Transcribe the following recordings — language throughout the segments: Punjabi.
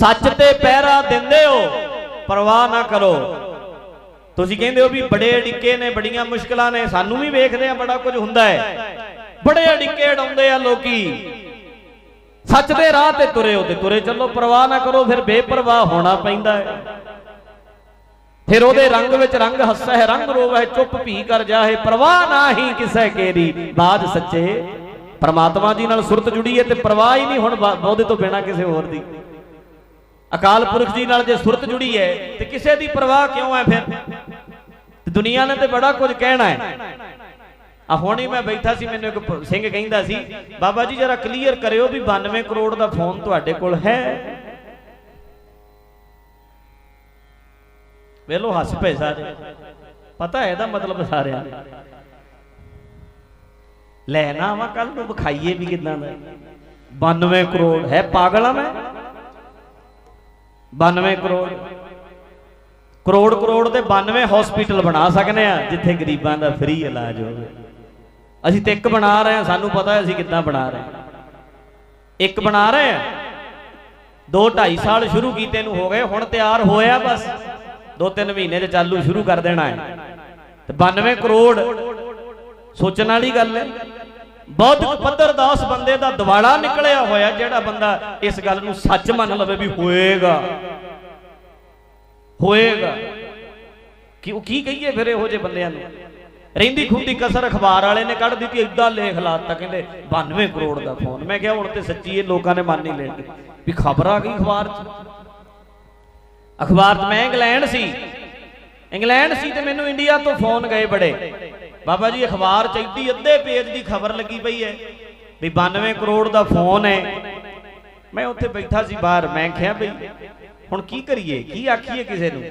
ਸੱਚ ਤੇ ਪਹਿਰਾ ਦਿੰਦੇ ਹੋ, ਪਰਵਾਹ ਨਾ ਕਰੋ। ਤੁਸੀਂ ਕਹਿੰਦੇ ਹੋ ਵੀ ਬੜੇ ਅੜਿੱਕੇ ਨੇ, ਬੜੀਆਂ ਮੁਸ਼ਕਲਾਂ ਨੇ, ਸਾਨੂੰ ਵੀ ਵੇਖਦੇ ਆ ਬੜਾ ਕੁਝ ਹੁੰਦਾ ਹੈ। ਬੜੇ ਅੜਿੱਕੇ ਡਾਉਂਦੇ ਆ ਲੋਕੀ। ਸੱਚ ਦੇ ਰਾਹ ਤੇ ਤੁਰੇ ਹੋ ਤੇ ਤੁਰੇ ਚੱਲੋ, ਪਰਵਾਹ ਨਾ ਕਰੋ, ਫਿਰ ਬੇਪਰਵਾਹ ਹੋਣਾ ਪੈਂਦਾ ਹੈ। ਫਿਰ ਉਹਦੇ ਰੰਗ ਵਿੱਚ ਰੰਗ ਹੱਸੈ ਹੈ, ਰੰਗ ਰੋਵੈ ਚੁੱਪ ਭੀ ਕਰ ਜਾਹੇ ਪਰਵਾਹ ਨਾ ਹੀ ਕਿਸੇ ਕੇਰੀ ਬਾਜ ਸੱਚੇ, ਪਰਮਾਤਮਾ ਜੀ ਨਾਲ ਸੁਰਤ ਜੁੜੀ ਹੈ ਤੇ ਪਰਵਾਹ ਹੀ ਨਹੀਂ ਹੁਣ ਉਹਦੇ ਤੋਂ ਬਿਨਾ ਕਿਸੇ ਹੋਰ ਦੀ। ਅਕਾਲ ਪੁਰਖ ਜੀ ਨਾਲ ਜੇ ਸੁਰਤ ਜੁੜੀ ਹੈ, ਤੇ ਕਿਸੇ ਦੀ ਪਰਵਾਹ ਕਿਉਂ ਹੈ ਫਿਰ? ਤੇ ਦੁਨੀਆ ਨੇ ਤੇ ਬੜਾ ਕੁਝ ਕਹਿਣਾ ਹੈ। ਆ ਹੁਣੀ ਮੈਂ ਬੈਠਾ ਸੀ, ਮੈਨੂੰ ਇੱਕ ਸਿੰਘ ਕਹਿੰਦਾ ਸੀ, ਬਾਬਾ ਜੀ ਜਰਾ ਕਲੀਅਰ ਕਰਿਓ ਵੀ 92 ਕਰੋੜ ਦਾ ਫੋਨ ਤੁਹਾਡੇ ਕੋਲ ਹੈ। ਵੇਲੋ ਹੱਸ ਪਏ ਸਾਰੇ। ਪਤਾ ਹੈ ਇਹਦਾ ਮਤਲਬ ਸਾਰਿਆਂ ਨੂੰ। ਲੈ ਨਾ ਕੱਲ ਨੂੰ ਵਿਖਾਈਏ ਵੀ ਕਿਦਾਂ ਦਾ। 92 ਕਰੋੜ, ਹੈ ਪਾਗਲ ਆ ਮੈਂ? 92 ਕਰੋੜ। ਕਰੋੜ ਕਰੋੜ ਦੇ 92 ਹਸਪੀਟਲ ਬਣਾ ਸਕਨੇ ਆ ਜਿੱਥੇ ਗਰੀਬਾਂ ਦਾ ਫ੍ਰੀ ਇਲਾਜ ਹੋਵੇ। ਅਸੀਂ ਤੇ ਇੱਕ ਬਣਾ ਰਹੇ ਹਾਂ, ਸਾਨੂੰ ਪਤਾ ਹੈ ਅਸੀਂ ਕਿੱਦਾਂ ਬਣਾ ਰਹੇ ਹਾਂ। ਇੱਕ ਬਣਾ ਰਹੇ ਹਾਂ। 2 2.5 ਸਾਲ ਸ਼ੁਰੂ ਕੀਤੇ ਨੂੰ ਹੋ ਗਏ, ਹੁਣ ਤਿਆਰ ਹੋਇਆ ਬਸ। 2-3 ਮਹੀਨੇ ਚ ਚਾਲੂ ਸ਼ੁਰੂ ਕਰ ਦੇਣਾ ਹੈ। ਤੇ 92 ਕਰੋੜ ਸੋਚਣ ਵਾਲੀ ਗੱਲ ਹੈ। ਬੌਧਿਕ ਪੱਧਰ ਦਾ ਉਸ ਬੰਦੇ ਦਾ ਦਿਵਾਲਾ ਨਿਕਲਿਆ ਹੋਇਆ ਜਿਹੜਾ ਬੰਦਾ ਇਸ ਗੱਲ ਨੂੰ ਸੱਚ ਮੰਨ ਲਵੇ ਵੀ ਹੋਏਗਾ। ਹੋਏਗਾ। ਕਿ ਉਹ ਕੀ ਕਹੀਏ ਫਿਰ ਇਹੋ ਜਿਹੇ ਬੰਦਿਆਂ ਨੂੰ? ਰਹਿੰਦੀ ਖੁੰਦੀ ਕਸਰ ਅਖਬਾਰ ਵਾਲੇ ਨੇ ਕੱਢ ਦਿੱਤੀ ਇਦਾਂ ਲੇਖ ਲਾਤਾ ਕਹਿੰਦੇ 92 ਕਰੋੜ ਦਾ ਫੋਨ ਮੈਂ ਕਿਹਾ ਹੁਣ ਤੇ ਸੱਚੀ ਇਹ ਲੋਕਾਂ ਨੇ ਮੰਨ ਨਹੀਂ ਲੈਣੀ ਵੀ ਖਬਰ ਆ ਗਈ ਅਖਬਾਰ 'ਚ। ਅਖਬਾਰ 'ਚ ਮੈਂ ਇੰਗਲੈਂਡ ਸੀ। ਇੰਗਲੈਂਡ ਸੀ ਤੇ ਮੈਨੂੰ ਇੰਡੀਆ ਤੋਂ ਫੋਨ ਗਏ ਬੜੇ। ਬਾਬਾ ਜੀ, ਅਖਬਾਰ 'ਚ ਇੱਡੀ ਅੱਧੇ ਪੇਜ ਦੀ ਖਬਰ ਲੱਗੀ ਪਈ ਹੈ ਵੀ 92 ਕਰੋੜ ਦਾ ਫੋਨ ਹੈ। ਮੈਂ ਉੱਥੇ ਬੈਠਾ ਸੀ ਬਾਹਰ, ਮੈਂ ਕਿਹਾ ਬਈ, ਹੁਣ ਕੀ ਕਰੀਏ? ਕੀ ਆਖੀਏ ਕਿਸੇ ਨੂੰ?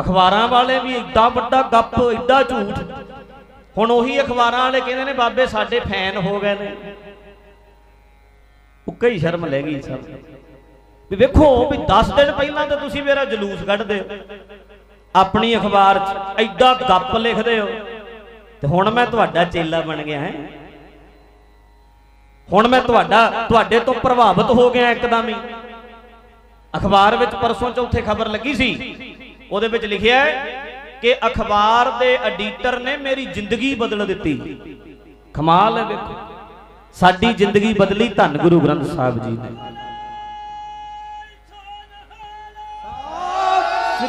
ਅਖਬਾਰਾਂ ਵਾਲੇ ਵੀ ਏਡਾ ਵੱਡਾ ਗੱਪ, ਏਡਾ ਝੂਠ। ਹੁਣ ਉਹੀ ਅਖਬਾਰਾਂ ਵਾਲੇ ਕਹਿੰਦੇ ਨੇ, ਬਾਬੇ, ਸਾਡੇ ਫੈਨ ਹੋ ਗਏ ਨੇ। ਉੱਕਾ ਹੀ ਸ਼ਰਮ ਲੈ ਗਈ ਸਭ। ਵੀ ਵੇਖੋ, ਵੀ 10 ਦਿਨ ਪਹਿਲਾਂ ਤਾਂ ਤੁਸੀਂ ਮੇਰਾ ਜਲੂਸ ਕੱਢਦੇ ਹੋ। ਆਪਣੀ ਅਖਬਾਰ 'ਚ ਐਡਾ ਗੱਪ ਲਿਖਦੇ ਹੋ। ਤੇ ਹੁਣ ਮੈਂ ਤੁਹਾਡਾ ਚੇਲਾ ਬਣ ਗਿਆ ਹੈ। ਹੁਣ ਮੈਂ ਤੁਹਾਡਾ, ਤੁਹਾਡੇ ਤੋਂ ਪ੍ਰਭਾਵਿਤ ਹੋ ਗਿਆ ਇੱਕਦਮ ਹੀ। ਅਖਬਾਰ ਵਿੱਚ ਪਰਸੋਂ ਚੌਥੇ ਖਬਰ ਲੱਗੀ ਸੀ। ਉਹਦੇ ਵਿੱਚ ਲਿਖਿਆ ਹੈ ਕਿ ਅਖਬਾਰ ਦੇ ਐਡੀਟਰ ਨੇ ਮੇਰੀ ਜ਼ਿੰਦਗੀ ਬਦਲ ਦਿੱਤੀ। ਕਮਾਲ ਹੈ ਵੇਖੋ। ਸਾਡੀ ਜ਼ਿੰਦਗੀ ਬਦਲੀ ਧੰਨ ਗੁਰੂ ਗ੍ਰੰਥ ਸਾਹਿਬ ਜੀ ਨੇ।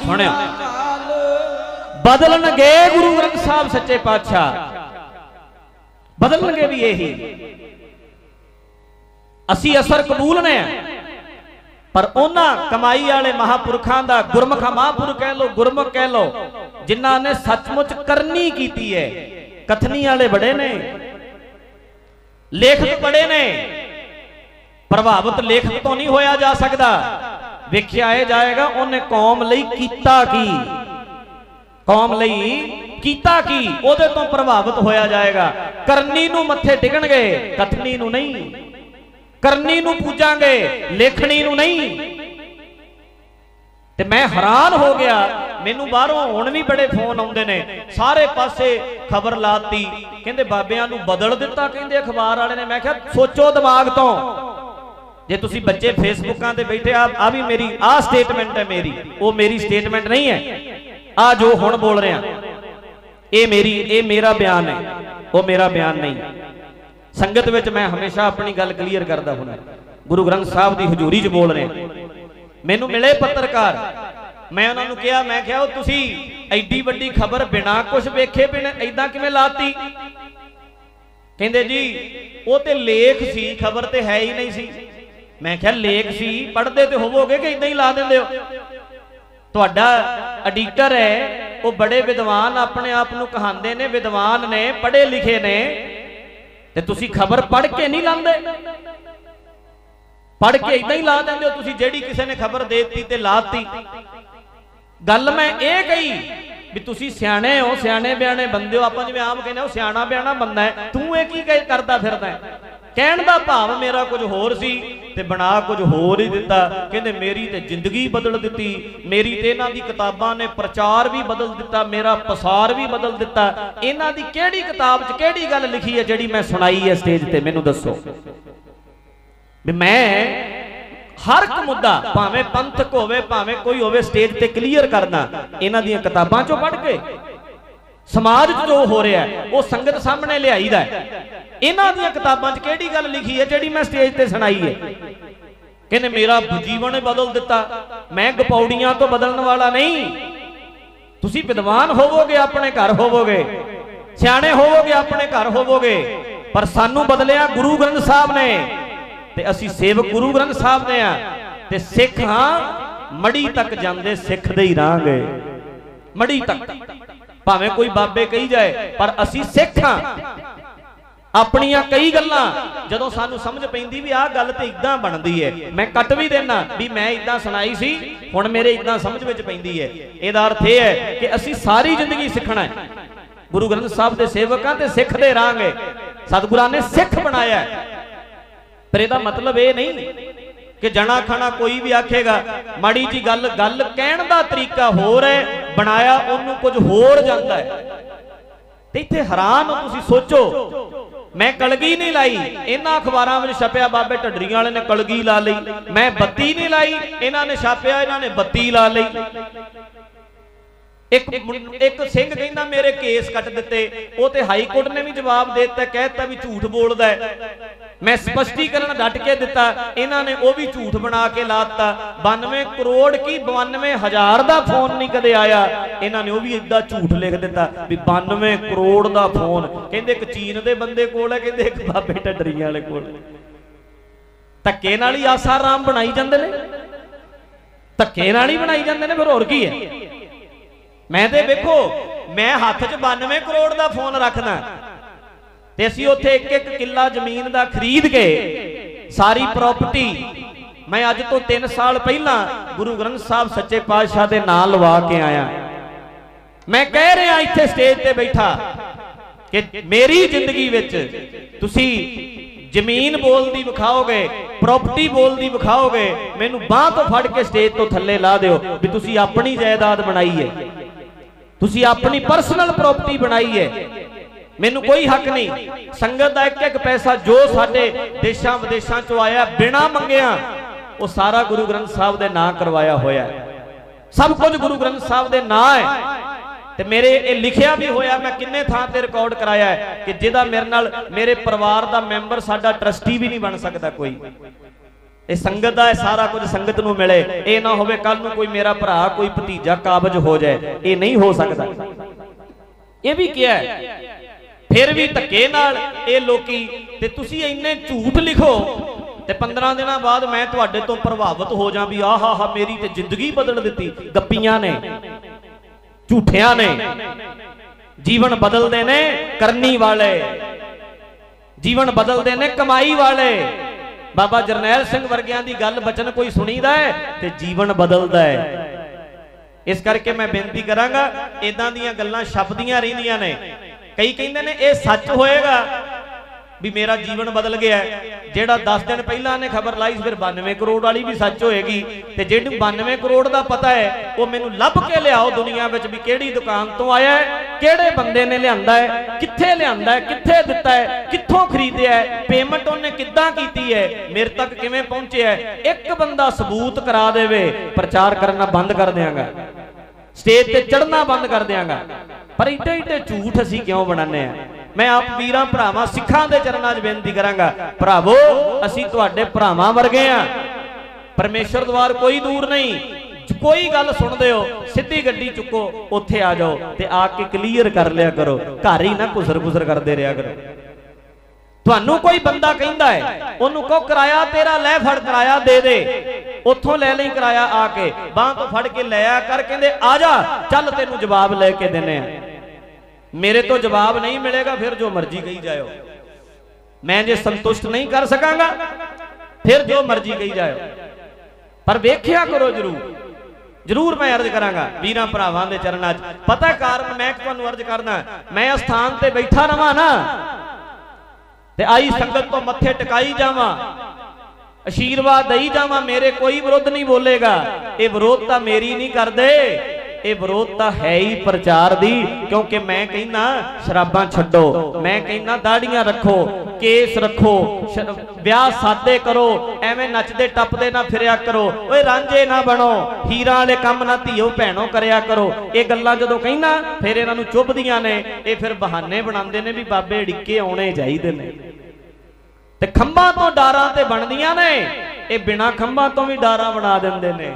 ਸੁਣਿਓ। ਬਦਲਣਗੇ ਗੁਰੂ ਗ੍ਰੰਥ ਸਾਹਿਬ ਸੱਚੇ ਪਾਤਸ਼ਾਹ। ਬਦਲਣਗੇ ਵੀ ਇਹੀ। ਅਸੀਂ ਅਸਰ ਕਬੂਲ ਨੇ ਪਰ ਉਹਨਾਂ ਕਮਾਈ ਵਾਲੇ ਮਹਾਪੁਰਖਾਂ ਦਾ ਗੁਰਮੁਖ ਮਹਾਪੁਰਖ ਕਹਿ ਲੋ ਗੁਰਮੁਖ ਕਹਿ ਲੋ ਜਿਨ੍ਹਾਂ ਨੇ ਸੱਚਮੁੱਚ ਕਰਨੀ ਕੀਤੀ ਹੈ। ਕਥਨੀ ਵਾਲੇ ਬੜੇ ਨੇ। ਲੇਖਕ ਬੜੇ ਨੇ। ਪ੍ਰਭਾਵਿਤ ਲੇਖਕ ਤੋਂ ਨਹੀਂ ਹੋਇਆ ਜਾ ਸਕਦਾ। ਵੇਖਿਆ ਇਹ ਜਾਏਗਾ, ਉਹਨੇ ਕੌਮ ਲਈ ਕੀਤਾ ਕੀ? ਕੌਮ ਲਈ ਕੀਤਾ ਕੀ? ਉਹਦੇ ਤੋਂ ਪ੍ਰਭਾਵਿਤ ਹੋਇਆ ਜਾਏਗਾ। ਕਰਨੀ ਨੂੰ ਮੱਥੇ ਟਿਕਣਗੇ, ਕਥਨੀ ਨੂੰ ਨਹੀਂ। ਕਰਨੀ ਨੂੰ ਪੂਜਾਂਗੇ, ਲੇਖਣੀ ਨੂੰ ਨਹੀਂ। ਤੇ ਮੈਂ ਹੈਰਾਨ ਹੋ ਗਿਆ। ਮੈਨੂੰ ਬਾਹਰੋਂ ਹੁਣ ਵੀ ਬੜੇ ਫੋਨ ਆਉਂਦੇ ਨੇ। ਸਾਰੇ ਪਾਸੇ ਖਬਰ ਲਾਤੀ। ਕਹਿੰਦੇ ਬਾਬਿਆਂ ਨੂੰ ਬਦਲ ਦਿੱਤਾ, ਕਹਿੰਦੇ ਅਖਬਾਰ ਵਾਲੇ ਨੇ। ਮੈਂ ਕਿਹਾ, ਸੋਚੋ ਦਿਮਾਗ ਤੋਂ। ਜੇ ਤੁਸੀਂ ਬੱਚੇ ਫੇਸਬੁੱਕਾਂ ਤੇ ਬੈਠੇ ਆ ਆ ਵੀ ਮੇਰੀ ਆ ਸਟੇਟਮੈਂਟ ਹੈ ਮੇਰੀ। ਉਹ ਮੇਰੀ ਸਟੇਟਮੈਂਟ ਨਹੀਂ ਹੈ। ਆ ਜੋ ਹੁਣ ਬੋਲ ਰਿਹਾ। ਇਹ ਮੇਰੀ, ਇਹ ਮੇਰਾ ਬਿਆਨ ਹੈ। ਉਹ ਮੇਰਾ ਬਿਆਨ ਨਹੀਂ। ਸੰਗਤ ਵਿੱਚ ਮੈਂ ਹਮੇਸ਼ਾ ਆਪਣੀ ਗੱਲ ਕਲੀਅਰ ਕਰਦਾ ਹੁੰਦਾ। ਗੁਰੂ ਗ੍ਰੰਥ ਸਾਹਿਬ ਦੀ ਹਜ਼ੂਰੀ 'ਚ ਬੋਲ ਰਿਹਾ। ਮੈਨੂੰ ਮਿਲੇ ਪੱਤਰਕਾਰ। ਮੈਂ ਉਹਨਾਂ ਨੂੰ ਕਿਹਾ, ਮੈਂ ਕਿਹਾ, ਉਹ ਤੁਸੀਂ ਐਡੀ ਵੱਡੀ ਖਬਰ ਬਿਨਾ ਕੁਝ ਵੇਖੇ, ਬਿਨਾ ਐਦਾਂ ਕਿਵੇਂ ਲਾਤੀ? ਕਹਿੰਦੇ ਜੀ, ਉਹ ਤੇ ਲੇਖ ਸੀ, ਖਬਰ ਤੇ ਹੈ ਹੀ ਨਹੀਂ ਸੀ। ਮੈਂ ਕਿਹਾ, ਲੇਖ ਸੀ, ਪੜ੍ਹਦੇ ਤੇ ਹੋਵੋਗੇ ਕਿ ਇਦਾਂ ਹੀ ਲਾ ਦਿੰਦੇ ਹੋ? ਤੁਹਾਡਾ ਐਡੀਟਰ ਹੈ, ਉਹ ਬੜੇ ਵਿਦਵਾਨ ਆਪਣੇ ਆਪ ਨੂੰ ਕਹਾਉਂਦੇ ਨੇ, ਵਿਦਵਾਨ ਨੇ, ਪੜ੍ਹੇ ਲਿਖੇ ਨੇ। ਤੇ ਤੁਸੀਂ ਖਬਰ ਪੜ੍ਹ ਕੇ ਨਹੀਂ ਲਾਉਂਦੇ। ਪੜ੍ਹ ਕੇ ਇਦਾਂ ਹੀ ਲਾ ਦਿੰਦੇ ਹੋ, ਤੁਸੀਂ ਜਿਹੜੀ ਕਿਸੇ ਨੇ ਖਬਰ ਦੇ ਦਿੱਤੀ ਤੇ ਲਾਤੀ। ਗੱਲ ਮੈਂ ਇਹ ਕਹੀ ਵੀ ਤੁਸੀਂ ਸਿਆਣੇ ਹੋ, ਸਿਆਣੇ ਬਿਆਣੇ ਬੰਦੇ ਹੋ, ਆਪਾਂ ਜਿਵੇਂ ਆਮ ਕਹਿੰਦੇ ਉਹ ਸਿਆਣਾ ਬਿਆਣਾ ਬੰਦਾ ਹੈ। ਤੂੰ ਇਹ ਕੀ ਕਰਦਾ ਫਿਰਦਾ ਹੈ? ਕਹਿਣ ਦਾ ਭਾਵ ਮੇਰਾ ਕੁਝ ਹੋਰ ਸੀ ਤੇ ਬਣਾ ਕੁਝ ਹੋਰ ਹੀ ਦਿੱਤਾ। ਕਹਿੰਦੇ, ਮੇਰੀ ਤੇ ਜ਼ਿੰਦਗੀ ਬਦਲ ਦਿੱਤੀ। ਮੇਰੀ ਤੇ ਇਹਨਾਂ ਦੀ ਕਿਤਾਬਾਂ ਨੇ ਪ੍ਰਚਾਰ ਵੀ ਬਦਲ ਦਿੱਤਾ। ਮੇਰਾ ਪਸਾਰ ਵੀ ਬਦਲ ਦਿੱਤਾ। ਇਹਨਾਂ ਦੀ ਕਿਹੜੀ ਕਿਤਾਬ 'ਚ ਕਿਹੜੀ ਗੱਲ ਲਿਖੀ ਹੈ ਜਿਹੜੀ ਮੈਂ ਸੁਣਾਈ ਹੈ ਸਟੇਜ ਤੇ? ਮੈਨੂੰ ਦੱਸੋ। ਵੀ ਮੈਂ ਹਰ ਇੱਕ ਮੁੱਦਾ, ਭਾਵੇਂ ਪੰਥਕ ਹੋਵੇ, ਭਾਵੇਂ ਕੋਈ ਹੋਵੇ, ਸਟੇਜ ਤੇ ਕਲੀਅਰ ਕਰਨਾ, ਇਹਨਾਂ ਦੀਆਂ ਕਿਤਾਬਾਂ ਚੋਂ ਪੜ੍ਹ ਕੇ ਸਮਾਜ 'ਚ ਜੋ ਹੋ ਰਿਹਾ ਉਹ ਸੰਗਤ ਸਾਹਮਣੇ ਲਿਆਈਦਾ ਹੈ। ਇਹਨਾਂ ਦੀਆਂ ਕਿਤਾਬਾਂ 'ਚ ਕਿਹੜੀ ਗੱਲ ਲਿਖੀ ਹੈ, ਜਿਹੜੀ ਮੈਂ ਸਟੇਜ ਤੇ ਸੁਣਾਈ ਹੈ? ਕਹਿੰਦੇ ਮੇਰਾ ਜੀਵਨ ਬਦਲ ਦਿੱਤਾ। ਮੈਂ ਗਪੌੜੀਆਂ ਤੋਂ ਬਦਲਣ ਵਾਲਾ ਨਹੀਂ। ਤੁਸੀਂ ਵਿਦਵਾਨ ਹੋਵੋਗੇ, ਆਪਣੇ ਘਰ ਹੋਵੋਗੇ। ਸਿਆਣੇ ਹੋਵੋਗੇ, ਆਪਣੇ ਘਰ ਹੋਵੋਗੇ। ਪਰ ਸਾਨੂੰ ਬਦਲਿਆ ਗੁਰੂ ਗ੍ਰੰਥ ਸਾਹਿਬ ਨੇ। ਤੇ ਅਸੀਂ ਸੇਵਕ ਗੁਰੂ ਗ੍ਰੰਥ ਸਾਹਿਬ ਦੇ ਆ ਤੇ ਸਿੱਖ ਹਾਂ, ਮੜੀ ਤੱਕ ਜਾਂਦੇ ਸਿੱਖ ਦੇ ਹੀ ਰਾਂਗੇ ਮੜੀ ਤੱਕ। ਭਾਵੇਂ ਕੋਈ ਬਾਬੇ ਕਹੀ ਜਾਏ, ਪਰ ਅਸੀਂ ਸਿੱਖ ਹਾਂ। ਆਪਣੀਆਂ ਕਈ ਗੱਲਾਂ, ਜਦੋਂ ਸਾਨੂੰ ਸਮਝ ਪੈਂਦੀ ਵੀ ਆਹ ਗੱਲ ਤੇ ਇਦਾਂ ਬਣਦੀ ਹੈ ਮੈਂ ਕੱਟ ਵੀ ਦੇਣਾ ਵੀ ਮੈਂ ਇਦਾਂ ਸੁਣਾਈ ਸੀ, ਹੁਣ ਮੇਰੇ ਇਦਾਂ ਸਮਝ ਵਿੱਚ ਪੈਂਦੀ ਹੈ ਇਹਦਾ ਅਰਥ ਇਹ ਹੈ ਕਿ ਅਸੀਂ ਸਾਰੀ ਜ਼ਿੰਦਗੀ ਸਿੱਖਣਾ ਹੈ। ਗੁਰੂ ਗ੍ਰੰਥ ਸਾਹਿਬ ਦੇ ਸੇਵਕਾਂ ਤੇ ਸਿੱਖ ਦੇ ਰਾਂਗੇ ਸਤਿਗੁਰਾਂ ਨੇ ਸਿੱਖ ਬਣਾਇਆ ਪਰ ਇਹਦਾ ਮਤਲਬ ਇਹ ਨਹੀਂ ਕਿ ਜਣਾ ਖਾਣਾ ਕੋਈ ਵੀ ਆਖੇਗਾ, ਮਾੜੀ ਜੀ ਗੱਲ ਗੱਲ ਕਹਿਣ ਦਾ ਤਰੀਕਾ ਹੋਰ ਹੈ ਬਣਾਇਆ, ਉਹਨੂੰ ਕੁਝ ਹੋਰ ਜਾਂਦਾ ਹੈ। ਤੇ ਇੱਥੇ ਹੈਰਾਨ ਹੋ ਤੁਸੀਂ ਸੋਚੋ, ਮੈਂ ਕਲਗੀ ਨਹੀਂ ਲਾਈ, ਇਹਨਾਂ ਅਖਬਾਰਾਂ ਵਿੱਚ ਛਪਿਆ ਬਾਬੇ ਢੱਡਰੀਆਂ ਵਾਲੇ ਨੇ ਕਲਗੀ ਲਾ ਲਈ। ਮੈਂ ਬੱਤੀ ਨਹੀਂ ਲਾਈ, ਇਹਨਾਂ ਨੇ ਛਾਪਿਆ, ਇਹਨਾਂ ਨੇ ਬੱਤੀ ਲਾ ਲਈ। ਇੱਕ ਇੱਕ ਸਿੰਘ ਕਹਿੰਦਾ, ਮੇਰੇ ਕੇਸ ਕੱਟ ਦਿੱਤੇ। ਉਹ ਤੇ ਹਾਈ ਕੋਰਟ ਨੇ ਵੀ ਜਵਾਬ ਦੇ ਦਿੱਤਾ ਕਹਿਤਾ ਵੀ ਝੂਠ ਬੋਲਦਾ ਮੈਂ ਸਪਸ਼ਟੀਕਰਨ ਡਟ ਕੇ ਦਿੱਤਾ, ਇਹਨਾਂ ਨੇ ਉਹ ਵੀ ਝੂਠ ਬਣਾ ਕੇ ਲਾਤਾ 92 ਕਰੋੜ ਕੀ 92 ਹਜ਼ਾਰ ਦਾ ਫੋਨ ਨਹੀਂ ਕਦੇ ਆਇਆ। ਇਹਨਾਂ ਨੇ ਉਹ ਵੀ ਇਦਾਂ ਝੂਠ ਲਿਖ ਦਿੱਤਾ ਵੀ 92 ਕਰੋੜ ਦਾ ਫੋਨ। ਕਹਿੰਦੇ ਇੱਕ ਚੀਨ ਦੇ ਬੰਦੇ ਕੋਲ ਹੈ, ਕਹਿੰਦੇ ਇੱਕ ਬਾਬੇ ਢੱਡਰੀਆਂ ਵਾਲੇ ਕੋਲ। ਧੱਕੇ ਨਾਲ ਹੀ ਆਸਾਰਾਮ ਬਣਾਈ ਜਾਂਦੇ ਨੇ। ਧੱਕੇ ਨਾਲ ਹੀ ਬਣਾਈ ਜਾਂਦੇ ਨੇ, ਫਿਰ ਹੋਰ ਕੀ ਹੈ? ਮੈਂ ਤੇ ਵੇਖੋ, ਮੈਂ ਹੱਥ 'ਚ 92 ਕਰੋੜ ਦਾ ਫੋਨ ਰੱਖਦਾ। ਤੇ ਅਸੀਂ ਉੱਥੇ ਇੱਕ ਇੱਕ ਕਿੱਲਾ ਜ਼ਮੀਨ ਦਾ ਖਰੀਦ ਕੇ ਸਾਰੀ ਪ੍ਰਾਪਰਟੀ ਮੈਂ ਅੱਜ ਤੋਂ 3 ਸਾਲ ਪਹਿਲਾਂ ਗੁਰੂ ਗ੍ਰੰਥ ਸਾਹਿਬ ਸੱਚੇ ਪਾਤਸ਼ਾਹ ਦੇ ਨਾਂ ਲਵਾ ਕੇ ਆਇਆ। ਮੈਂ ਕਹਿ ਰਿਹਾ ਇੱਥੇ ਸਟੇਜ ਤੇ ਬੈਠਾ ਕਿ ਮੇਰੀ ਜ਼ਿੰਦਗੀ ਵਿੱਚ ਤੁਸੀਂ ਜ਼ਮੀਨ ਬੋਲਦੀ ਵਿਖਾਓਗੇ ਪ੍ਰਾਪਰਟੀ ਬੋਲਦੀ ਵਿਖਾਓਗੇ, ਮੈਨੂੰ ਬਾਹ ਤੋਂ ਫੜ ਕੇ ਸਟੇਜ ਤੋਂ ਥੱਲੇ ਲਾ ਦਿਓ ਵੀ ਤੁਸੀਂ ਆਪਣੀ ਜਾਇਦਾਦ ਬਣਾਈ ਹੈ। ਤੁਸੀਂ ਆਪਣੀ ਪਰਸਨਲ ਪ੍ਰਾਪਰਟੀ ਬਣਾਈ ਹੈ। ਮੈਨੂੰ ਕੋਈ ਹੱਕ ਨਹੀਂ। ਸੰਗਤ ਦਾ ਇੱਕ ਇੱਕ ਪੈਸਾ ਜੋ ਸਾਡੇ ਦੇਸ਼ਾਂ ਵਿਦੇਸ਼ਾਂ ਚੋਂ ਆਇਆ, ਬਿਨਾ ਮੰਗਿਆ, ਉਹ ਸਾਰਾ ਗੁਰੂ ਗ੍ਰੰਥ ਸਾਹਿਬ ਦੇ ਨਾਂ ਕਰਵਾਇਆ ਹੋਇਆ ਹੈ। ਸਭ ਕੁਝ ਗੁਰੂ ਗ੍ਰੰਥ ਸਾਹਿਬ ਦੇ ਨਾਂ ਹੈ। ਤੇ ਮੇਰੇ ਇਹ ਲਿਖਿਆ ਵੀ ਹੋਇਆ, ਮੈਂ ਕਿੰਨੇ ਥਾਂ ਤੇ ਰਿਕਾਰਡ ਕਰਾਇਆ ਹੈ ਕਿ ਜਿਹਦਾ ਮੇਰੇ ਨਾਲ, ਮੇਰੇ ਪਰਿਵਾਰ ਦਾ ਮੈਂਬਰ ਸਾਡਾ ਟਰਸਟੀ ਵੀ ਨਹੀਂ ਬਣ ਸਕਦਾ ਕੋਈ। ਇਹ ਸੰਗਤ ਦਾ, ਇਹ ਸਾਰਾ ਕੁਝ ਸੰਗਤ ਨੂੰ ਮਿਲੇ। ਇਹ ਨਾ ਹੋਵੇ ਕੱਲ ਨੂੰ ਕੋਈ ਮੇਰਾ ਭਰਾ, ਕੋਈ ਭਤੀਜਾ ਕਾਬਜ ਹੋ ਜਾਏ। ਇਹ ਨਹੀਂ ਹੋ ਸਕਦਾ। ਇਹ ਵੀ ਕਿਹਾ ਫਿਰ ਵੀ ਧੱਕੇ ਨਾਲ ਇਹ ਲੋਕੀ, ਤੇ ਤੁਸੀਂ ਇੰਨੇ ਝੂਠ ਲਿਖੋ। ਤੇ 15 ਦਿਨਾਂ ਬਾਅਦ ਮੈਂ ਤੁਹਾਡੇ ਤੋਂ ਪ੍ਰਭਾਵਿਤ ਹੋ ਜਾਂ ਵੀ ਆਹਾ ਹਾ ਮੇਰੀ ਤੇ ਜ਼ਿੰਦਗੀ ਬਦਲ ਦਿੱਤੀ। ਗੱਪੀਆਂ ਨੇ, ਝੂਠਿਆਂ ਨੇ। ਜੀਵਨ ਬਦਲਦੇ ਨੇ ਕਰਨੀ ਵਾਲੇ। ਜੀਵਨ ਬਦਲਦੇ ਨੇ ਕਮਾਈ ਵਾਲੇ। ਬਾਬਾ ਜਰਨੈਲ ਸਿੰਘ ਵਰਗਿਆਂ ਦੀ ਗੱਲ ਬਚਨ ਕੋਈ ਸੁਣੀਦਾ ਹੈ ਤੇ ਜੀਵਨ ਬਦਲਦਾ ਹੈ। ਇਸ ਕਰਕੇ ਮੈਂ ਬੇਨਤੀ ਕਰਾਂਗਾ ਇਦਾਂ ਦੀਆਂ ਗੱਲਾਂ ਛਪਦੀਆਂ ਰਹਿੰਦੀਆਂ ਨੇ। ਕਈ ਕਹਿੰਦੇ ਨੇ, ਇਹ ਸੱਚ ਹੋਏਗਾ। ਵੀ ਮੇਰਾ ਜੀਵਨ ਬਦਲ ਗਿਆ ਜਿਹੜਾ 10 ਦਿਨ ਪਹਿਲਾਂ ਨੇ ਖਬਰ ਲਾਈ ਫਿਰ 92 ਕਰੋੜ ਵਾਲੀ ਵੀ ਸੱਚ ਹੋਏਗੀ। ਤੇ ਜਿਹਨੂੰ 92 ਕਰੋੜ ਦਾ ਪਤਾ ਹੈ, ਉਹ ਮੈਨੂੰ ਲੱਭ ਕੇ ਲਿਆਓ ਦੁਨੀਆ ਵਿੱਚ ਵੀ ਕਿਹੜੀ ਦੁਕਾਨ ਤੋਂ ਆਇਆ ਹੈ, ਕਿਹੜੇ ਬੰਦੇ ਨੇ ਲਿਆਂਦਾ ਹੈ, ਕਿੱਥੇ ਲਿਆਂਦਾ ਹੈ, ਕਿੱਥੇ ਦਿੱਤਾ ਹੈ, ਕਿੱਥੋਂ ਖਰੀਦਿਆ ਹੈ ਪੇਮੈਂਟ ਉਹਨੇ ਕਿੱਦਾਂ ਕੀਤੀ ਹੈ, ਮੇਰੇ ਤੱਕ ਕਿਵੇਂ ਪਹੁੰਚਿਆ ਹੈ, ਇੱਕ ਬੰਦਾ ਸਬੂਤ ਕਰਾ ਦੇਵੇ, ਪ੍ਰਚਾਰ ਕਰਨਾ ਬੰਦ ਕਰ ਦਿਆਂਗਾ। ਸਟੇਜ ਤੇ ਚੜਨਾ ਬੰਦ ਕਰ ਦਿਆਂਗਾ। ਪਰ ਇੱਡੇ ਇੱਡੇ ਝੂਠ ਅਸੀਂ ਕਿਉਂ ਬਣਾਉਂਦੇ ਆ ਮੈਂ ਆਪ ਵੀਰਾਂ ਭਰਾਵਾਂ ਸਿੱਖਾਂ ਦੇ ਚਰਨਾਂ 'ਚ ਬੇਨਤੀ ਕਰਾਂਗਾ, ਭਰਾਵੋ, ਅਸੀਂ ਤੁਹਾਡੇ ਭਰਾਵਾਂ ਵਰਗੇ ਆ। ਪਰਮੇਸ਼ਰ ਦਵਾਰ ਕੋਈ ਦੂਰ ਨਹੀਂ। ਕੋਈ ਗੱਲ ਸੁਣਦੇ ਹੋ, ਸਿੱਧੀ ਗੱਡੀ ਚੁੱਕੋ, ਉੱਥੇ ਆ ਜਾਓ ਤੇ ਆ ਕੇ ਕਲੀਅਰ ਕਰ ਲਿਆ ਕਰੋ। ਘਰ ਹੀ ਨਾ ਕੁਸਰ ਕੁਸਰ ਕਰਦੇ ਰਿਹਾ ਕਰੋ। ਤੁਹਾਨੂੰ ਕੋਈ ਬੰਦਾ ਕਹਿੰਦਾ ਹੈ, ਉਹਨੂੰ ਕਹੋ, ਕਿਰਾਇਆ ਤੇਰਾ ਲੈ ਫੜ, ਕਿਰਾਇਆ ਦੇ ਦੇ। ਉੱਥੋਂ ਲੈ ਲਈ ਕਿਰਾਇਆ ਆ ਕੇ, ਬਾਹ ਤੋਂ ਫੜ ਕੇ ਲੈ ਆ ਕਰ, ਕਹਿੰਦੇ, ਆ ਜਾ, ਚੱਲ ਤੈਨੂੰ ਜਵਾਬ ਲੈ ਕੇ ਦਿੰਨੇ ਆ। ਮੇਰੇ ਤੋਂ ਜਵਾਬ ਨਹੀਂ ਮਿਲੇਗਾ, ਫਿਰ ਜੋ ਮਰਜ਼ੀ ਕਹੀ ਜਾਇਓ। ਮੈਂ ਜੇ ਸੰਤੁਸ਼ਟ ਨਹੀਂ ਕਰ ਸਕਾਂਗਾ, ਫਿਰ ਜੋ ਮਰਜ਼ੀ ਕਹੀ ਜਾਇਓ। ਪਰ ਵੇਖਿਆ ਕਰੋ ਜਰੂਰ। ਜਰੂਰ ਮੈਂ ਅਰਜ਼ ਕਰਾਂਗਾ, ਵੀਰਾਂ ਭਰਾਵਾਂ ਦੇ ਚਰਨਾਂ 'ਚ ਪਤਾ ਕਾਰਨ ਮੈਂ ਤੁਹਾਨੂੰ ਅਰਜ਼ ਕਰਨਾ ਮੈਂ ਅਸਥਾਨ ਤੇ ਬੈਠਾ ਰਵਾਂ ਨਾ, ਤੇ ਆਈ ਸੰਗਤ ਤੋਂ ਮੱਥੇ ਟਿਕਾਈ ਜਾਵਾਂ। ਅਸ਼ੀਰਵਾਦ ਦਈ ਜਾਵਾਂ, ਮੇਰੇ ਕੋਈ ਵਿਰੋਧ ਨਹੀਂ ਬੋਲੇਗਾ। ਇਹ ਵਿਰੋਧ ਤਾਂ ਮੇਰੀ ਨਹੀਂ ਕਰਦੇ। ਇਹ ਵਿਰੋਧ ਤਾਂ ਹੈ ਹੀ ਪ੍ਰਚਾਰ ਦੀ, ਕਿਉਂਕਿ ਮੈਂ ਕਹਿੰਦਾ, ਸ਼ਰਾਬਾਂ ਛੱਡੋ, ਮੈਂ ਕਹਿੰਦਾ, ਦਾੜੀਆਂ ਰੱਖੋ, ਕੇਸ ਰੱਖੋ ਵਿਆਹ ਸਾਦੇ ਕਰੋ, ਐਵੇਂ ਨੱਚਦੇ ਟੱਪਦੇ ਨਾ ਫਿਰਿਆ ਕਰੋ, ਓਏ ਰਾਂਝੇ ਨਾ ਬਣੋ, ਹੀਰਾਂ ਵਾਲੇ ਕੰਮ ਨਾ ਧੀਓ ਭੈਣੋ ਕਰਿਆ ਕਰੋ। ਇਹ ਗੱਲਾਂ ਜਦੋਂ ਕਹਿੰਦਾ, ਫਿਰ ਇਹਨਾਂ ਨੂੰ ਚੁੱਭਦੀਆਂ ਨੇ, ਇਹ ਫਿਰ ਬਹਾਨੇ ਬਣਾਉਂਦੇ ਨੇ ਵੀ ਬਾਬੇ ਢਿੱਕੇ ਆਉਣੇ ਚਾਹੀਦੇ ਨੇ। ਤੇ ਖੰਭਾਂ ਤੋਂ ਡਾਰਾਂ ਤੇ ਬਣਦੀਆਂ ਨੇ, ਇਹ ਬਿਨਾ ਖੰਭਾਂ ਤੋਂ ਵੀ ਡਾਰਾਂ ਬਣਾ ਦਿੰਦੇ ਨੇ।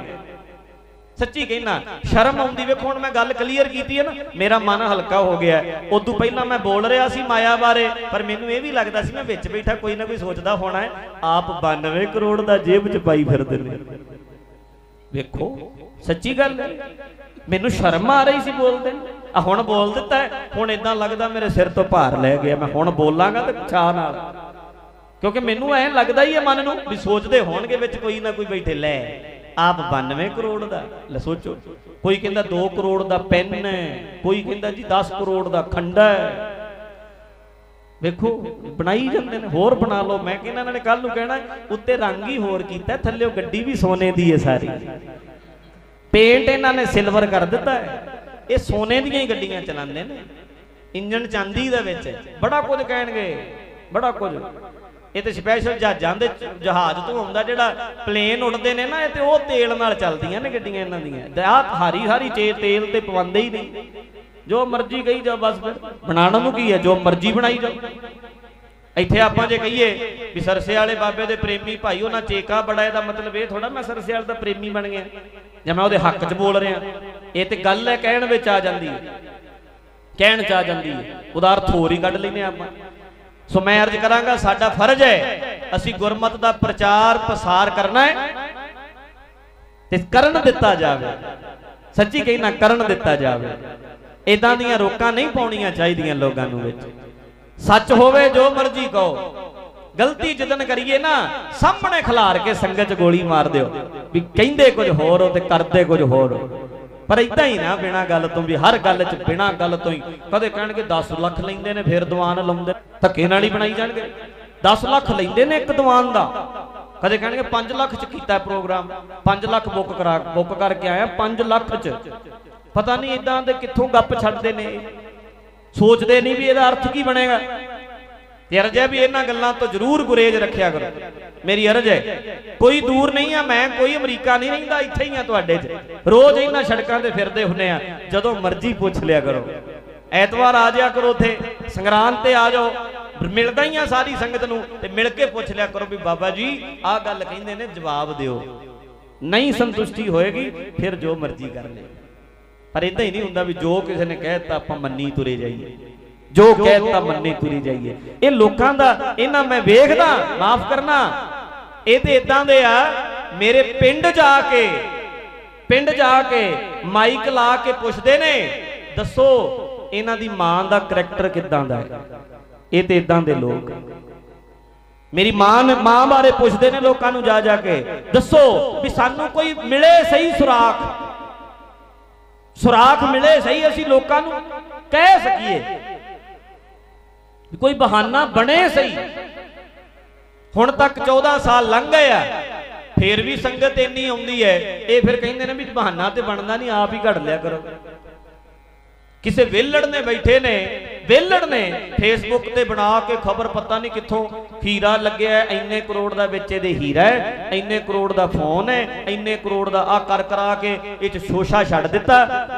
ਸੱਚੀ ਕਹਿਣਾ ਸ਼ਰਮ ਆਉਂਦੀ ਵੇਖੋ ਹੁਣ ਮੈਂ ਗੱਲ ਕਲੀਅਰ ਕੀਤੀ ਹੈ ਨਾ ਮੇਰਾ ਮਨ ਹਲਕਾ ਹੋ ਗਿਆ ਉਦੋਂ ਪਹਿਲਾਂ ਮੈਂ ਬੋਲ ਰਿਹਾ ਸੀ ਮਾਇਆ ਬਾਰੇ ਪਰ ਮੈਨੂੰ ਇਹ ਵੀ ਲੱਗਦਾ ਸੀ ਮੈਂ ਵਿੱਚ ਬੈਠਾ ਕੋਈ ਨਾ ਕੋਈ ਸੋਚਦਾ ਹੋਣਾ ਹੈ ਆਪ 92 ਕਰੋੜ ਦਾ ਜੇਬ 'ਚ ਪਾਈ ਫਿਰਦੇ ਨੇ। ਵੇਖੋ ਸੱਚੀ ਗੱਲ ਮੈਨੂੰ ਸ਼ਰਮ ਆ ਰਹੀ ਸੀ ਬੋਲਦੇ ਆ ਹੁਣ ਬੋਲ ਦਿੱਤਾ ਹੈ, ਹੁਣ ਇਦਾਂ ਲੱਗਦਾ ਮੇਰੇ ਸਿਰ ਤੋਂ ਭਾਰ ਲੈ ਗਿਆ ਮੈਂ ਹੁਣ ਬੋਲਾਂਗਾ ਤੇ ਚਾਹ ਨਾਲ। ਕਿਉਂਕਿ ਮੈਨੂੰ ਐਂ ਲੱਗਦਾ ਹੀ ਹੈ ਮਨ ਨੂੰ ਵੀ ਸੋਚਦੇ ਹੋਣਗੇ ਵਿੱਚ ਕੋਈ ਨਾ ਕੋਈ ਬੈਠੇ ਲੈ। ਆਪ 92 ਕਰੋੜ ਦਾ। ਲੈ ਸੋਚੋ, ਕੋਈ ਕਹਿੰਦਾ 2 ਕਰੋੜ ਦਾ ਪੈਨ ਹੈ, ਕੋਈ ਕਹਿੰਦਾ ਜੀ 10 ਕਰੋੜ ਦਾ ਖੰਡਾ ਹੈ। ਵੇਖੋ, ਬਣਾਈ ਜਾਂਦੇ ਨੇ, ਹੋਰ ਬਣਾ ਲਓ। ਮੈਂ ਕਹਿੰਦਾ ਇਹਨਾਂ ਨੇ ਕੱਲ ਨੂੰ ਕਹਿਣਾ, ਉੱਤੇ ਰੰਗ ਹੀ ਹੋਰ ਕੀਤਾ, ਥੱਲੇ ਗੱਡੀ ਵੀ ਸੋਨੇ ਦੀ ਹੈ ਸਾਰੀ। ਪੇਂਟ ਇਹਨਾਂ ਨੇ ਸਿਲਵਰ ਕਰ ਦਿੱਤਾ ਹੈ। ਇਹ ਸੋਨੇ ਦੀਆਂ ਹੀ ਗੱਡੀਆਂ ਚਲਾਉਂਦੇ ਨੇ। ਇੰਜਨ ਚਾਂਦੀ ਦਾ ਵਿੱਚ, ਬੜਾ ਕੁਝ ਕਹਿਣਗੇ, ਬੜਾ ਕੁਝ। ਇਹ ਤੇ ਸਪੈਸ਼ਲ ਜਹਾਜ਼ਾਂ ਦੇ ਜਹਾਜ਼ ਤੋਂ ਆਉਂਦਾ ਜਿਹੜਾ ਪਲੇਨ ਉੱਡਦੇ ਨੇ ਨਾ, ਇਹ ਤੇ ਉਹ ਤੇਲ ਨਾਲ ਚੱਲਦੀਆਂ ਨੇ ਗੱਡੀਆਂ ਇਹਨਾਂ ਦੀਆਂ। ਆਹ ਹਾਰੀ ਹਾਰੀ ਚੇ ਤੇਲ ਤੇ ਪਵਾਉਂਦੇ ਹੀ ਨਹੀਂ। ਜੋ ਮਰਜ਼ੀ ਕਹੀ ਜਾ ਬਸ ਬਣਾਉਣ ਨੂੰ ਕੀ ਹੈ? ਜੋ ਮਰਜ਼ੀ ਬਣਾਈ ਜਾਓ। ਇੱਥੇ ਆਪਾਂ ਜੇ ਕਹੀਏ ਵੀ ਸਰਸੇ ਵਾਲੇ ਬਾਬੇ ਦੇ ਪ੍ਰੇਮੀ ਭਾਈ, ਉਹਨਾਂ ਚੇਕਾ ਬੜਾ, ਇਹਦਾ ਮਤਲਬ ਇਹ ਥੋੜਾ ਮੈਂ ਸਰਸੇ ਵਾਲੇ ਦਾ ਪ੍ਰੇਮੀ ਬਣ ਗਿਆ। ਜਾਂ ਮੈਂ ਉਹਦੇ ਹੱਕ 'ਚ ਬੋਲ ਰਿਹਾ। ਇਹ ਤੇ ਗੱਲ ਹੈ ਕਹਿਣ ਵਿੱਚ ਆ ਜਾਂਦੀ ਹੈ। ਕਹਿਣ 'ਚ ਆ ਜਾਂਦੀ ਹੈ। ਉਹਦਾ ਅਰਥ ਹੋਰ ਹੀ ਕੱਢ ਲੈਨੇ ਆਪਾਂ। ਸੋ ਮੈਂ ਅਰਜ਼ ਕਰਾਂਗਾ, ਸਾਡਾ ਫਰਜ਼ ਹੈ, ਅਸੀਂ ਗੁਰਮਤ ਦਾ ਪ੍ਰਚਾਰ ਪ੍ਰਸਾਰ ਕਰਨਾ ਹੈ ਤੇ ਕਰਨ ਦਿੱਤਾ ਜਾਵੇ। ਸੱਚੀ ਕਹਿਣਾ ਕਰਨ ਦਿੱਤਾ ਜਾਵੇ। ਇਦਾਂ ਦੀਆਂ ਰੋਕਾਂ ਨਹੀਂ ਪਾਉਣੀਆਂ ਚਾਹੀਦੀਆਂ ਲੋਕਾਂ ਨੂੰ ਵਿੱਚ। ਸੱਚ ਹੋਵੇ, ਜੋ ਮਰਜ਼ੀ ਕਹੋ। ਗਲਤੀ ਜਦਨ ਕਰੀਏ ਨਾ, ਸਾਹਮਣੇ ਖਿਲਾਰ ਕੇ ਸੰਗਤ 'ਚ ਗੋਲੀ ਮਾਰ ਦਿਓ। ਵੀ ਕਹਿੰਦੇ ਕੁਝ ਹੋਰ ਹੋ ਤੇ ਕਰਦੇ ਕੁਝ ਹੋਰ ਹੋ। ਪਰ ਇਦਾਂ ਹੀ ਨਾ ਬਿਨਾ ਗੱਲ ਤੋਂ ਵੀ, ਹਰ ਗੱਲ 'ਚ ਬਿਨਾ ਗੱਲ ਤੋਂ ਹੀ। ਕਦੇ ਕਹਿਣਗੇ 10 ਲੱਖ ਲੈਂਦੇ ਨੇ, ਫਿਰ ਦੀਵਾਨ ਲਾਉਂਦੇ। ਧੱਕੇ ਨਾਲ ਹੀ ਬਣਾਈ ਜਾਣਗੇ। 10 ਲੱਖ ਲੈਂਦੇ ਨੇ ਇੱਕ ਦੀਵਾਨ ਦਾ। ਕਦੇ ਕਹਿਣਗੇ 5 ਲੱਖ 'ਚ ਕੀਤਾ ਪ੍ਰੋਗਰਾਮ। 5 ਲੱਖ ਬੁੱਕ ਕਰਾ, ਬੁੱਕ ਕਰਕੇ ਆਇਆ 5 ਲੱਖ 'ਚ। ਪਤਾ ਨਹੀਂ ਇਦਾਂ ਦੇ ਕਿੱਥੋਂ ਗੱਪ ਛੱਡਦੇ ਨੇ ਸੋਚਦੇ ਨਹੀਂ ਵੀ ਇਹਦਾ ਅਰਥ ਕੀ ਬਣੇਗਾ। ਤੇ ਅਰਜ਼ ਹੈ ਵੀ ਇਹਨਾਂ ਗੱਲਾਂ ਤੋਂ ਜ਼ਰੂਰ ਗੁਰੇਜ਼ ਰੱਖਿਆ ਕਰੋ। ਮੇਰੀ ਅਰਜ਼ ਹੈ, ਕੋਈ ਦੂਰ ਨਹੀਂ ਆ, ਮੈਂ ਕੋਈ ਅਮਰੀਕਾ ਨਹੀਂ ਰਹਿੰਦਾ, ਇੱਥੇ ਹੀ ਆ ਤੁਹਾਡੇ 'ਚ। ਰੋਜ਼ ਇਹਨਾਂ ਸੜਕਾਂ ਤੇ ਫਿਰਦੇ ਹੁੰਨੇ ਆ, ਜਦੋਂ ਮਰਜ਼ੀ ਪੁੱਛ ਲਿਆ ਕਰੋ। ਐਤਵਾਰ ਆ ਜਾਇਆ ਕਰੋ ਉੱਥੇ, ਸੰਗਰਾਂਦ ਤੇ ਆ ਜਾਓ। ਮਿਲਦਾ ਹੀ ਆ ਸਾਰੀ ਸੰਗਤ ਨੂੰ, ਤੇ ਮਿਲ ਕੇ ਪੁੱਛ ਲਿਆ ਕਰੋ ਵੀ ਬਾਬਾ ਜੀ, ਆਹ ਗੱਲ ਕਹਿੰਦੇ ਨੇ, ਜਵਾਬ ਦਿਓ। ਨਹੀਂ ਸੰਤੁਸ਼ਟੀ ਹੋਏਗੀ, ਫਿਰ ਜੋ ਮਰਜ਼ੀ ਕਰ ਲੈ ਪਰ ਇਦਾਂ ਹੀ ਨਹੀਂ ਹੁੰਦਾ ਵੀ ਜੋ ਕਿਸੇ ਨੇ ਕਹਿਤਾ ਆਪਾਂ ਮੰਨੀ ਤੁਰੇ ਜਾਈਏ। ਜੋ ਕਹਿਤਾ ਮੰਨੀ ਤੁਰੀ ਜਾਈਏ। ਇਹ ਲੋਕਾਂ ਦਾ, ਇਹਨਾਂ ਮੈਂ ਵੇਖਦਾ, ਮਾਫ ਕਰਨਾ। ਇਹ ਤੇ ਇਦਾਂ ਦੇ ਆ, ਮੇਰੇ ਪਿੰਡ ਜਾ ਕੇ, ਪਿੰਡ ਜਾ ਕੇ ਮਾਈਕ ਲਾ ਕੇ ਪੁੱਛਦੇ ਨੇ, ਦੱਸੋ, ਇਹਨਾਂ ਦੀ ਮਾਂ ਦਾ ਕਰੈਕਟਰ ਕਿਦਾਂ ਦਾ ਹੈ? ਇਹ ਤੇ ਇਦਾਂ ਦੇ ਲੋਕ। ਮੇਰੀ ਮਾਂ ਨੇ, ਮਾਂ ਬਾਰੇ ਪੁੱਛਦੇ ਨੇ ਲੋਕਾਂ ਨੂੰ ਜਾ ਜਾ ਕੇ, ਦੱਸੋ ਵੀ ਸਾਨੂੰ ਕੋਈ ਮਿਲੇ ਸਹੀ ਸੁਰਾਖ? ਸੁਰਾਖ ਮਿਲੇ ਸਹੀ ਅਸੀਂ ਲੋਕਾਂ ਨੂੰ ਕਹਿ ਸਕੀਏ। ਕੋਈ ਬਹਾਨਾ ਬਣੇ ਸਹੀ। ਹੁਣ ਤੱਕ 14 ਸਾਲ ਲੰਘ ਗਏ ਆ। ਫੇਰ ਵੀ ਸੰਗਤ ਇੰਨੀ ਆਉਂਦੀ ਹੈ ਇਹ ਫਿਰ ਕਹਿੰਦੇ ਨੇ ਵੀ ਬਹਾਨਾ ਤੇ ਬਣਦਾ ਨਹੀਂ ਆਪ ਹੀ ਘੜ ਲਿਆ ਕਰੋ। ਕਿਸੇ ਵਿਹਲੜ ਨੇ ਬੈਠੇ ਨੇ ਵਿਹਲੜ ਨੇ ਫੇਸਬੁੱਕ ਤੇ ਬਣਾ ਕੇ ਖਬਰ ਪਤਾ ਨਹੀਂ ਕਿੱਥੋਂ ਹੀਰਾ ਲੱਗਿਆ ਹੈ, ਇੰਨੇ ਕਰੋੜ ਦਾ ਵਿੱਚ ਇਹਦੇ ਹੀਰਾ ਹੈ ਇੰਨੇ ਕਰੋੜ ਦਾ ਫੋਨ ਹੈ ਇੰਨੇ ਕਰੋੜ ਦਾ ਆ ਕਰ ਕਰਾ ਕੇ ਇਹ ਚ ਸ਼ੋਸ਼ਾ ਛੱਡ ਦਿੱਤਾ।